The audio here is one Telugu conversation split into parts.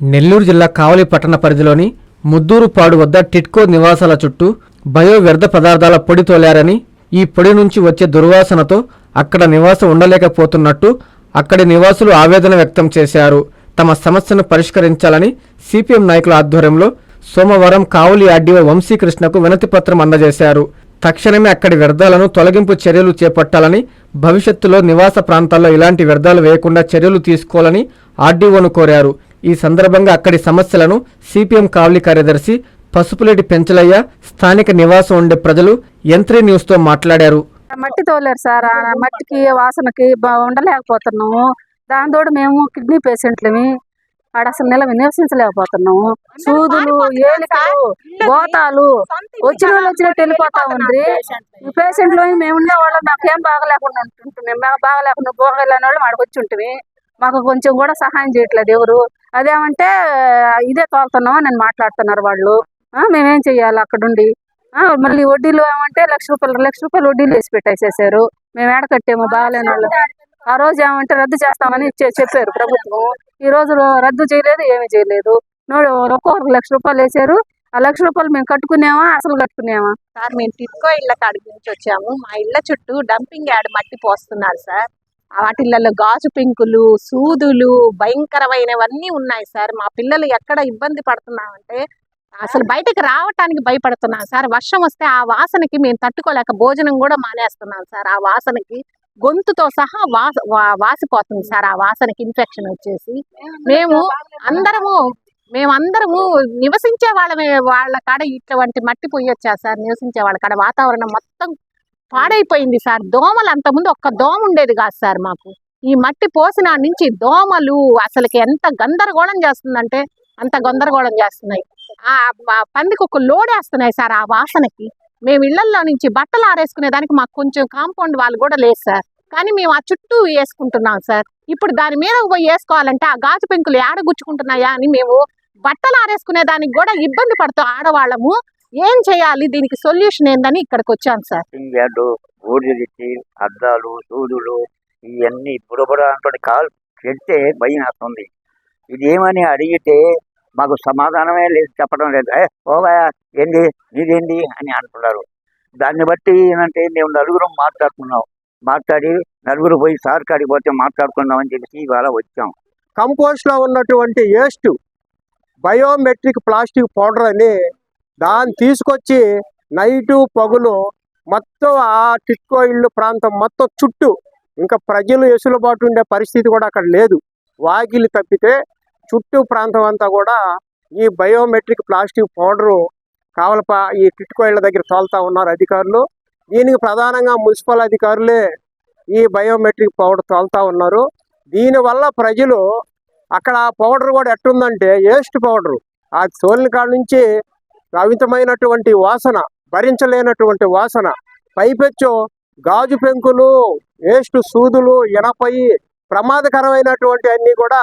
నెల్లూరు జిల్లా కావలి పట్టణ పరిధిలోని ముద్దూరుపాడు వద్ద టిట్కో నివాసాల చుట్టూ బయో వ్యర్థ పదార్థాల పొడి తోలారని ఈ పొడి నుంచి వచ్చే దుర్వాసనతో అక్కడ నివాసం ఉండలేకపోతున్నట్టు అక్కడి నివాసులు ఆవేదన వ్యక్తం చేశారు. తమ సమస్యను పరిష్కరించాలని సిపిఎం నాయకుల ఆధ్వర్యంలో సోమవారం కావలి ఆర్డీఓ వంశీకృష్ణకు వినతిపత్రం అందజేశారు. తక్షణమే అక్కడి వ్యర్థాలను తొలగింపు చర్యలు చేపట్టాలని భవిష్యత్తులో నివాస ప్రాంతాల్లో ఇలాంటి వ్యర్థాలు వేయకుండా చర్యలు తీసుకోవాలని ఆర్డీఓను కోరారు. ఈ సందర్భంగా అక్కడి సమస్యలను సిపిఎం కావలి కార్యదర్శి పసుపులేటి పెంచలయ్య స్థానిక నివాసం ఉండే ప్రజలు యంత్రి న్యూస్తో మాట్లాడారు. మట్టి తోలేరు సార్. ఆ మట్టికి వాసనకి బా- ఉండలేకపోతున్నాము. దానితోడు మేము కిడ్నీ పేషెంట్లమి ఆడ అసలు నిల నివసించలేకపోతున్నాము సూదులు ఏలికలు గోతాలు వచ్చిన వాళ్ళు వచ్చినట్టు వెళ్ళిపోతా ఉంది. ఈ పేషెంట్లు మేము ఉండే వాళ్ళు మాకేం బాగలేకుండా ఉంటుంటున్నాం. మేము బాగలేకుండా బోగలేని వాళ్ళు మాడకొచ్చి వచ్చి ఉంటుంది మాకు కొంచెం కూడా సహాయం చేయట్లేదు ఎవరు. అదేమంటే ఇదే తోలుతున్నాం నేను మాట్లాడుతున్నారు వాళ్ళు. మేమేం చెయ్యాలి అక్కడుండి? మళ్ళీ వడ్డీలు ఏమంటే లక్ష రూపాయలు లక్ష రూపాయలు వడ్డీలు వేసి పెట్టేసేసారు. మేము ఏడ కట్టాము బాగాలేని వాళ్ళు. ఆ రోజు ఏమంటే రద్దు చేస్తామని చెప్పారు ప్రభుత్వం. ఈ రోజు రద్దు చేయలేదు ఏమీ చేయలేదు. నోడు ఒక్కొక్కరు లక్ష రూపాయలు వేసారు. ఆ లక్ష రూపాయలు మేము కట్టుకునేవా అసలు కట్టుకునేవా సార్ మేము టిట్కో ఇళ్ళ కాడికి నుంచి వచ్చాము. మా ఇళ్ళ చుట్టూ డంపింగ్ యాడ్ మట్టి పోస్తున్నారు సార్. వాటిల్లో గాజు పెంకులు సూదులు భయంకరమైనవన్నీ ఉన్నాయి సార్. మా పిల్లలు ఎక్కడ ఇబ్బంది పడుతున్నామంటే అసలు బయటకు రావటానికి భయపడుతున్నాం సార్. వర్షం వస్తే ఆ వాసనకి మేము తట్టుకోలేక భోజనం కూడా మానేస్తున్నాం సార్. ఆ వాసనకి గొంతుతో సహా వాస వా- వాసిపోతుంది సార్ ఆ వాసనకి ఇన్ఫెక్షన్ వచ్చేసి. మేము అందరము మేమందరము నివసించే వాళ్ళ వాళ్ళ కాడ ఇటువంటి మట్టి పొయ్యొచ్చా సార్? నివసించే వాళ్ళ కాడ వాతావరణం మొత్తం పాడైపోయింది సార్. దోమలు అంతకుముందు ఒక్క దోమ ఉండేది కాదు సార్ మాకు. ఈ మట్టి పోసిన నుంచి దోమలు అసలుకి ఎంత గందరగోళం చేస్తుందంటే అంత గందరగోళం చేస్తున్నాయి. ఆ పందికి ఒక లోడేస్తున్నాయి సార్ ఆ వాసనకి. మేము ఇళ్ళలో నుంచి బట్టలు ఆరేసుకునే దానికి మాకు కొంచెం కాంపౌండ్ వాళ్ళు కూడా లేదు సార్. కానీ మేము ఆ చుట్టూ వేసుకుంటున్నాం సార్. ఇప్పుడు దాని మీద పోయి వేసుకోవాలంటే ఆ గాజు పెంకులు ఏడ గుచ్చుకుంటున్నాయా అని మేము బట్టలు ఆరేసుకునే దానికి కూడా ఇబ్బంది పడుతాం ఆడవాళ్ళము. ఏం చేయాలి? దీనికి సొల్యూషన్ ఏందని ఇక్కడికి వచ్చాం సార్ యార్డు అద్దాలు సూదులు ఇవన్నీ బుడబుడ అంటుంది కాలు చెడితే భయం వేస్తుంది. ఇదేమని అడిగితే మాకు సమాధానమే లేదు చెప్పడం లేదు. ఏ ఓవయా ఏంది? నీదేంది అని అంటున్నారు. దాన్ని బట్టి ఏంటంటే మేము నలుగురం మాట్లాడుకున్నాం. మాట్లాడి నలుగురు పోయి సార్ కాడికి పోతే మాట్లాడుకుందాం అని చెప్పి ఇవాళ వచ్చాం. కంపోస్ట్లో ఉన్నటువంటి వేస్ట్ బయోమెట్రిక్ ప్లాస్టిక్ పౌడర్ అని దాన్ని తీసుకొచ్చి నైటు పగులు మొత్తం ఆ టిట్కో ఇల్లు ప్రాంతం మొత్తం చుట్టూ ఇంకా ప్రజలు ఎసులుబాటు ఉండే పరిస్థితి కూడా అక్కడ లేదు. వాకిలి తప్పితే చుట్టూ ప్రాంతం అంతా కూడా ఈ బయోమెట్రిక్ ప్లాస్టిక్ పౌడరు కావలప ఈ టిట్కో ఇళ్ళ దగ్గర తోలుతా ఉన్నారు అధికారులు. దీనికి ప్రధానంగా మున్సిపల్ అధికారులే ఈ బయోమెట్రిక్ పౌడర్ తోలుతా ఉన్నారు. దీనివల్ల ప్రజలు అక్కడ ఆ పౌడర్ కూడా ఎట్టుందంటే వేస్ట్ పౌడరు. ఆ తోలిన కాడ నుంచి కవితమైనటువంటి వాసన భరించలేనటువంటి వాసన. పైపెచ్చు గాజు పెంకులు వేస్ట్ సూదులు ఎనపై ప్రమాదకరమైనటువంటి అన్ని కూడా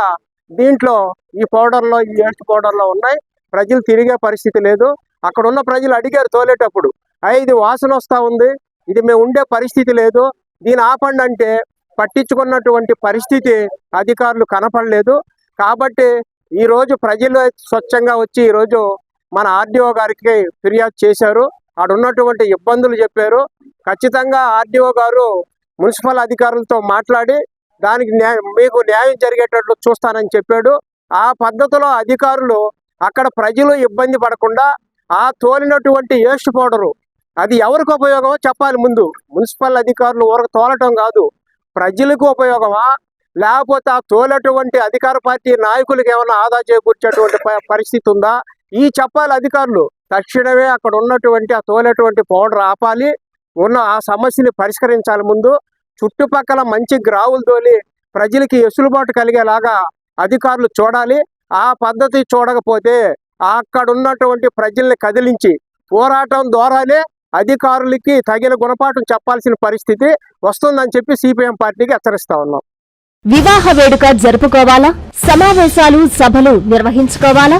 దీంట్లో ఈ పౌడర్లో ఈ వేస్ట్ పౌడర్లో ఉన్నాయి. ప్రజలు తిరిగే పరిస్థితి లేదు. అక్కడ ఉన్న ప్రజలు అడిగారు తోలేటప్పుడు అయ్యి ఇది వాసన వస్తూ ఉంది. ఇది మేము ఉండే పరిస్థితి లేదు. దీని ఆపండి అంటే పట్టించుకున్నటువంటి పరిస్థితి అధికారులు కనపడలేదు. కాబట్టి ఈ రోజు ప్రజలు స్వచ్ఛంగా వచ్చి ఈ రోజు మన ఆర్డీఓ గారికి ఫిర్యాదు చేశారు. అక్కడ ఉన్నటువంటి ఇబ్బందులు చెప్పారు. ఖచ్చితంగా ఆర్డీఓ గారు మున్సిపల్ అధికారులతో మాట్లాడి దానికి మీకు న్యాయం జరిగేటట్లు చూస్తానని చెప్పాడు. ఆ పద్ధతిలో అధికారులు అక్కడ ప్రజలు ఇబ్బంది పడకుండా ఆ తోలినటువంటి వేస్ట్ పౌడరు అది ఎవరికి ఉపయోగమో చెప్పాలి ముందు. మున్సిపల్ అధికారులు ఊరకు తోలటం కాదు. ప్రజలకు ఉపయోగమా? లేకపోతే ఆ తోలేటువంటి అధికార పార్టీ నాయకులకు ఏమైనా ఆదా చేకూర్చేటువంటి పరిస్థితి ఉందా? ఈ చెప్పాలి అధికారులు. తక్షణమే అక్కడ ఉన్నటువంటి ఆ తోలేటువంటి పౌడర్ ఆపాలి. ఉన్న ఆ సమస్యని పరిష్కరించాలి ముందు. చుట్టుపక్కల మంచి గ్రావులు తోలి ప్రజలకి ఎసులుబాటు కలిగేలాగా అధికారులు చూడాలి. ఆ పద్ధతి చూడకపోతే అక్కడ ఉన్నటువంటి ప్రజల్ని కదిలించి పోరాటం ద్వారానే అధికారులకి తగిన గుణపాఠం చెప్పాల్సిన పరిస్థితి వస్తుందని చెప్పి సిపిఎం పార్టీకి హెచ్చరిస్తా ఉన్నాం. వివాహ వేడుక జరుపుకోవాలా? సమావేశాలు సభలు నిర్వహించుకోవాలా?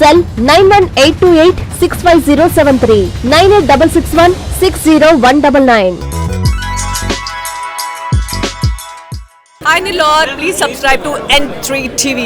Cell nine one eight two eight six five zero seven three nine eight double six one six zero one double nine Hi Nilor, please subscribe to N3 TV.